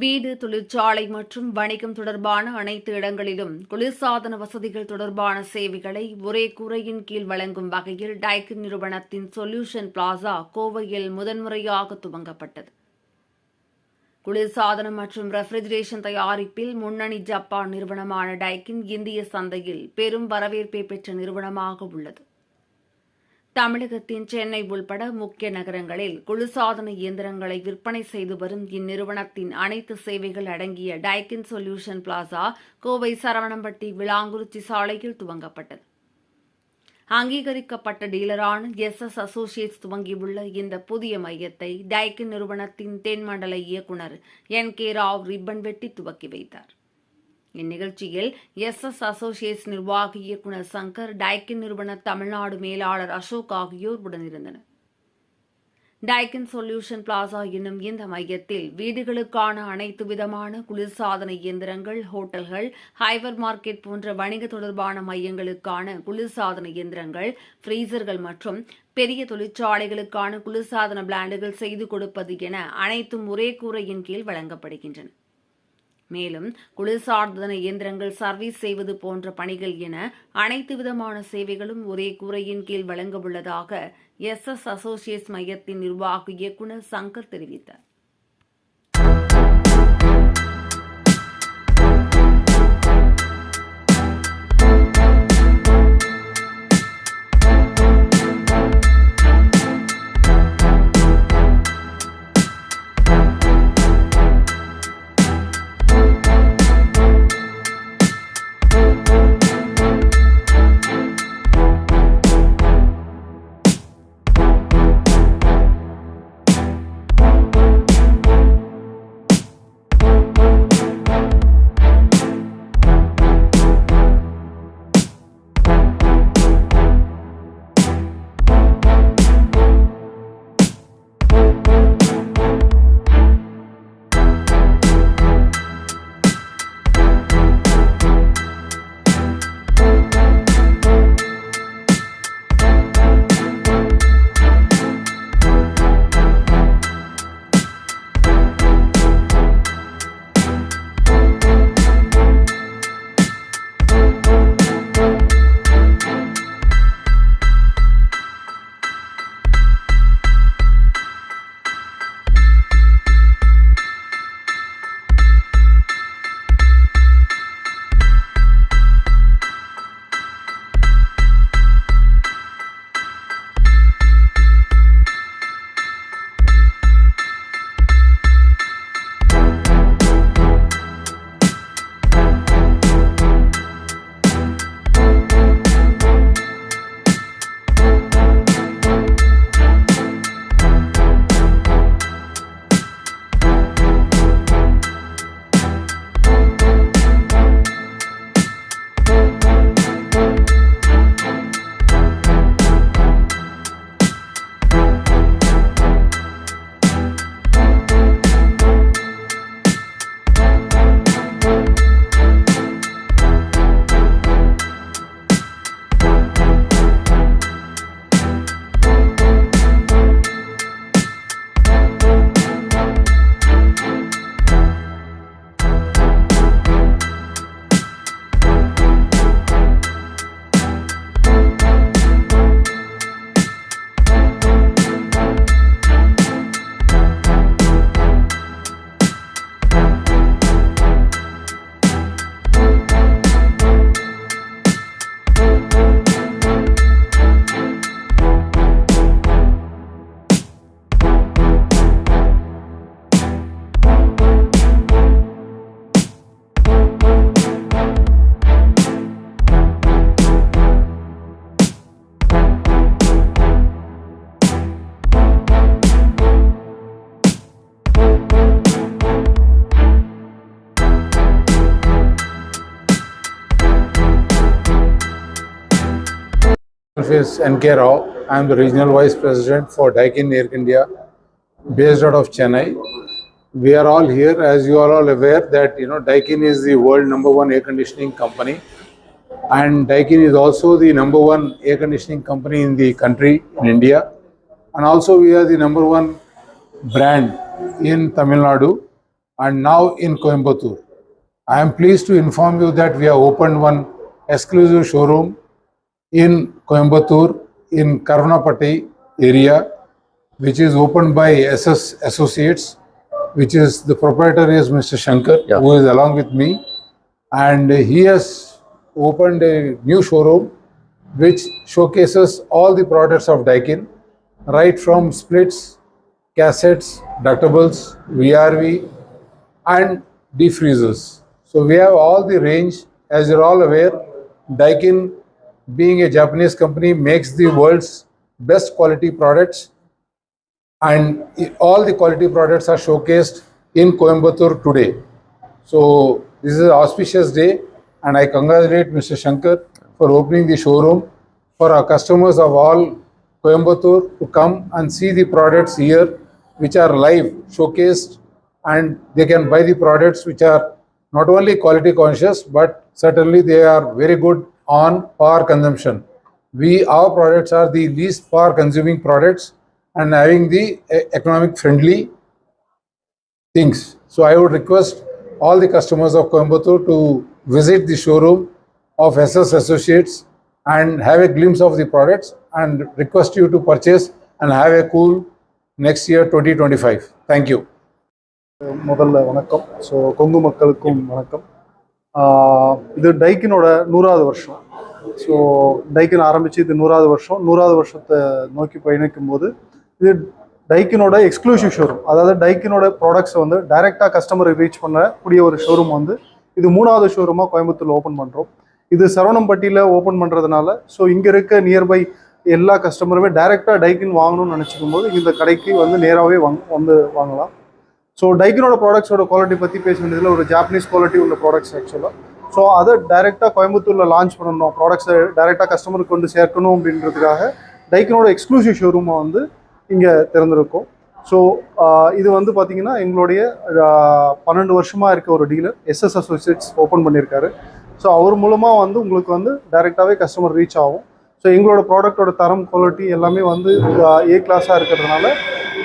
வீடு தொழிற்சாலை மற்றும் வணிகம் தொடர்பான அனைத்து இடங்களிலும் குளிர்சாதன வசதிகள் தொடர்பான சேவைகளை ஒரே கூரையின் கீழ் வழங்கும் வகையில் டைக்கின் நிறுவனத்தின் சொல்யூஷன் பிளாசா கோவையில் முதன்முறையாக துவங்கப்பட்டது. குளிர்சாதனம் மற்றும் ரெஃப்ரிஜரேஷன் தயாரிப்பில் முன்னணி ஜப்பான் நிறுவனமான டைக்கின் இந்திய சந்தையில் பெரும் வரவேற்பை பெற்ற நிறுவனமாக உள்ளது. தமிழகத்தின் சென்னை உள்பட முக்கிய நகரங்களில் குளிர்சாதன இயந்திரங்களை விற்பனை செய்து வரும் இந்நிறுவனத்தின் அனைத்து சேவைகள் அடங்கிய Daikin solution plaza Kovai Saravanampatti Vilankurichi சாலையில் துவங்கப்பட்டது. அங்கீகரிக்கப்பட்ட டீலரான எஸ் எஸ் அசோசியேட்ஸ் துவங்கியுள்ள இந்த புதிய மையத்தை டைக்கின் நிறுவனத்தின் தென்மண்டல இயக்குநர் என் கே ராவ் ரிப்பன் வெட்டி துவக்கி வைத்தார். இந்நிகழ்ச்சியில் எஸ் எஸ் அசோசியேட்ஸ் நிர்வாக இயக்குநர் சங்கர் டைக்கின் நிறுவன தமிழ்நாடு மேலாளர் அசோக் ஆகியோர் உடனிருந்தனர். டைக்கின் சொல்யூஷன் பிளாசா என்னும் இந்த மையத்தில் வீடுகளுக்கான அனைத்து விதமான குளிர்சாதன இயந்திரங்கள் ஹோட்டல்கள் ஹைவர் மார்க்கெட் போன்ற வணிக தொடர்பான மையங்களுக்கான குளிர்சாதன இயந்திரங்கள் ஃப்ரீசர்கள் மற்றும் பெரிய தொழிற்சாலைகளுக்கான குளிர்சாதன பிளாண்டுகள் செய்து கொடுப்பது என அனைத்தும் ஒரே கூரையின் கீழ் வழங்கப்படுகின்றன. மேலும் குளிர்சாதன இயந்திரங்கள் சர்வீஸ் செய்வது போன்ற பணிகள் என அனைத்து விதமான சேவைகளும் ஒரே கூரையின் கீழ் வழங்க உள்ளதாக எஸ் எஸ் அசோசியேட்ஸ் மையத்தின் நிர்வாக இயக்குநர் சங்கர் தெரிவித்தார். Is N.K. Rao. I am the Regional Vice President for Daikin Air India, based out of Chennai. We are all here, as you are all aware, that you know Daikin is the world number one air conditioning company, and Daikin is also the number one air conditioning company in the country in India, and also we are the number one brand in Tamil Nadu. and now in Coimbatore. I am pleased to inform you that we have opened one exclusive showroom in Coimbatore in Karunapati area, which is opened by SS Associates, which is the proprietor is Mr. Shankar, Yeah. who is along with me, and he has opened a new showroom which showcases all the products of Daikin, right from splits, cassettes, ductables, VRV, and defreezers. So we have all the range. As you're all aware, Daikin, being a Japanese company, makes the world's best quality products, and all the quality products are showcased in Coimbatore today. So this is an auspicious day, and I congratulate Mr. Shankar for opening the showroom for our customers of all Coimbatore to come and see the products here, which are live showcased, and they can buy the products which are not only quality conscious, but certainly they are very good on power consumption. We our products are the least power consuming products and having the e- economic friendly things. So I would request all the customers of Coimbatore to visit the showroom of SS Associates and have a glimpse of the products and request you to purchase and have a cool next year 2025. Thank you. முதல்ல வணக்கம் so Kongu மக்களுக்கும் வணக்கம் ஆஹ் இது டைக்கினோட நூறாவது வருஷம். So டைக்கின் ஆரம்பித்து இது நூறாவது வருஷம். நூறாவது வருஷத்தை நோக்கி பயணிக்கும் போது இது டைக்கினோட எக்ஸ்க்ளூசிவ் ஷோரூம் அதாவது டைக்கினோட ப்ராடக்ட்ஸை வந்து டைரெக்டாக கஸ்டமருக்கு ரீச் பண்ணக்கூடிய ஒரு ஷோரூம் வந்து இது மூணாவது ஷோரூமாக கோயம்புத்தூரில் ஓப்பன் பண்ணுறோம் இது சரவணம்பட்டியில் ஓப்பன் பண்ணுறதுனால ஸோ இங்கே இருக்க நியர்பை எல்லா கஸ்டமருமே டைரெக்டாக டைக்கின் வாங்கணும்னு நினச்சிக்கும் போது இந்த கடைக்கு வந்து நேராகவே வாங் வந்து வாங்கலாம். ஸோ டைக்கினோட ப்ராடக்ட்ஸோட குவாலிட்டி பற்றி பேச வேண்டியதில் ஒரு ஜாப்பனீஸ் குவாலிட்டி உள்ள ப்ராடக்ட்ஸ் ஆக்சுவலாக ஸோ அதை டைரெக்டாக கோயம்புத்தூரில் லான்ச் பண்ணணும். ப்ராடக்ட்ஸை டைரெக்டாக கஸ்டமருக்கு கொண்டு சேர்க்கணும் அப்படின்றதுக்காக டைக்கினோட எக்ஸ்க்ளூசிவ் ஷோரூமை வந்து இங்கே திறந்திருக்கோம். ஸோ இது வந்து பார்த்தீங்கன்னா எங்களுடைய பன்னெண்டு வருஷமாக இருக்க ஒரு dealer S S associates open பண்ணியிருக்காரு. ஸோ அவர் மூலமாக வந்து உங்களுக்கு வந்து டைரெக்டாகவே கஸ்டமர் ரீச் ஆகும். ஸோ எங்களோட ப்ராடக்ட்டோட தரம் குவாலிட்டி எல்லாமே வந்து ஏ கிளாஸாக இருக்கிறதுனால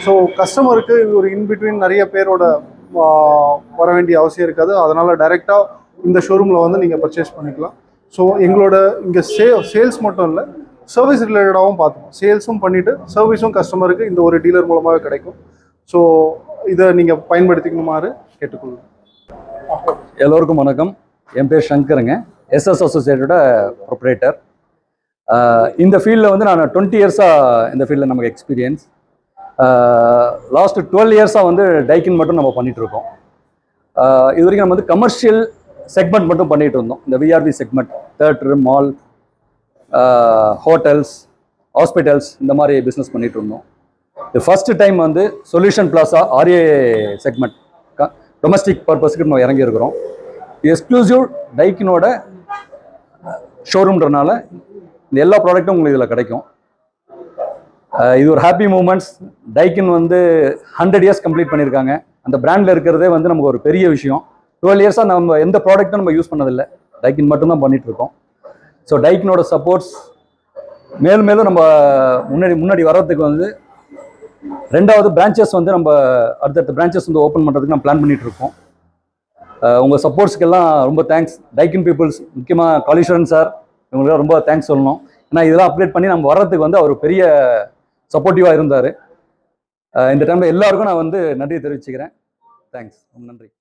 ஸோ கஸ்டமருக்கு ஒரு இன்பிட்வீன் நிறைய பேரோட வர வேண்டிய அவசியம் இருக்காது. அதனால் டைரெக்டாக இந்த ஷோரூமில் வந்து நீங்கள் பர்ச்சேஸ் பண்ணிக்கலாம். ஸோ எங்களோட இங்கே சே சேல்ஸ் மட்டும் இல்லை சர்வீஸ் ரிலேட்டடாகவும் பார்த்துக்கோம் சேல்ஸும் பண்ணிவிட்டு சர்வீஸும் கஸ்டமருக்கு இந்த ஒரு டீலர் மூலமாகவே கிடைக்கும். ஸோ இதை நீங்கள் பயன்படுத்திக்கணுமாறு கேட்டுக்கொள்ளுங்க எல்லோருக்கும் வணக்கம். என் பேர் சங்கருங்க. எஸ்எஸ் அசோசியேட்டோட ப்ரொப்ரேட்டர் இந்த ஃபீல்டில் வந்து நான் டுவெண்ட்டி இயர்ஸாக இந்த ஃபீல்டில் நமக்கு எக்ஸ்பீரியன்ஸ் லாஸ்ட் டுவெல் இயர்ஸாக வந்து டைக்கின் மட்டும் நம்ம பண்ணிகிட்ருக்கோம் இருக்கோம் இது வரைக்கும் நம்ம வந்து கமர்ஷியல் செக்மெண்ட் மட்டும் பண்ணிகிட்டு இருந்தோம் இந்த VRP segment theatre mall hotels hospitals இந்த மாதிரி பிஸ்னஸ் பண்ணிகிட்டு இருந்தோம் இது ஃபஸ்ட்டு டைம் வந்து solution plaza RA segment domestic பர்பஸ்க்கு நம்ம இறங்கியிருக்கிறோம். எக்ஸ்க்ளூசிவ் டைக்கினோட ஷோரூம்ன்றனால இந்த எல்லா ப்ராடக்ட்டும் உங்களுக்கு இதில் கிடைக்கும். இது ஒரு ஹாப்பி மூமெண்ட்ஸ் டைக்கின் வந்து ஹண்ட்ரட் இயர்ஸ் கம்ப்ளீட் பண்ணியிருக்காங்க. அந்த பிராண்டில் இருக்கிறதே வந்து நமக்கு ஒரு பெரிய விஷயம். டுவெல் இயர்ஸாக நம்ம எந்த ப்ராடக்ட்டும் நம்ம யூஸ் பண்ணதில்லை. டைக்கின் மட்டும்தான் பண்ணிகிட்ருக்கோம் ஸோ டைக்கினோட சப்போர்ட்ஸ் மேலும் மேலும் நம்ம முன்னாடி முன்னாடி வர்றதுக்கு வந்து ரெண்டாவது பிரான்ச்சஸ் வந்து நம்ம அடுத்தடுத்த பிரான்ச்சஸ் வந்து ஓப்பன் பண்ணுறதுக்கு நம்ம பிளான் பண்ணிகிட்ருக்கோம் உங்கள் சப்போர்ட்ஸ்க்கெல்லாம் ரொம்ப தேங்க்ஸ் டைக்கின் பீப்புள்ஸ் முக்கியமாக காலீஸ்வரன் சார் இவங்களுக்கு ரொம்ப தேங்க்ஸ் சொல்லணும். ஏன்னா இதெல்லாம் அப்டேட் பண்ணி நம்ம வர்றதுக்கு வந்து அவர் பெரிய சப்போர்ட்டிவாக இருந்தார். இந்த டைமில் எல்லாருக்கும் நான் வந்து நன்றி தெரிவிச்சுக்கிறேன். தேங்க்ஸ் ரொம்ப நன்றி.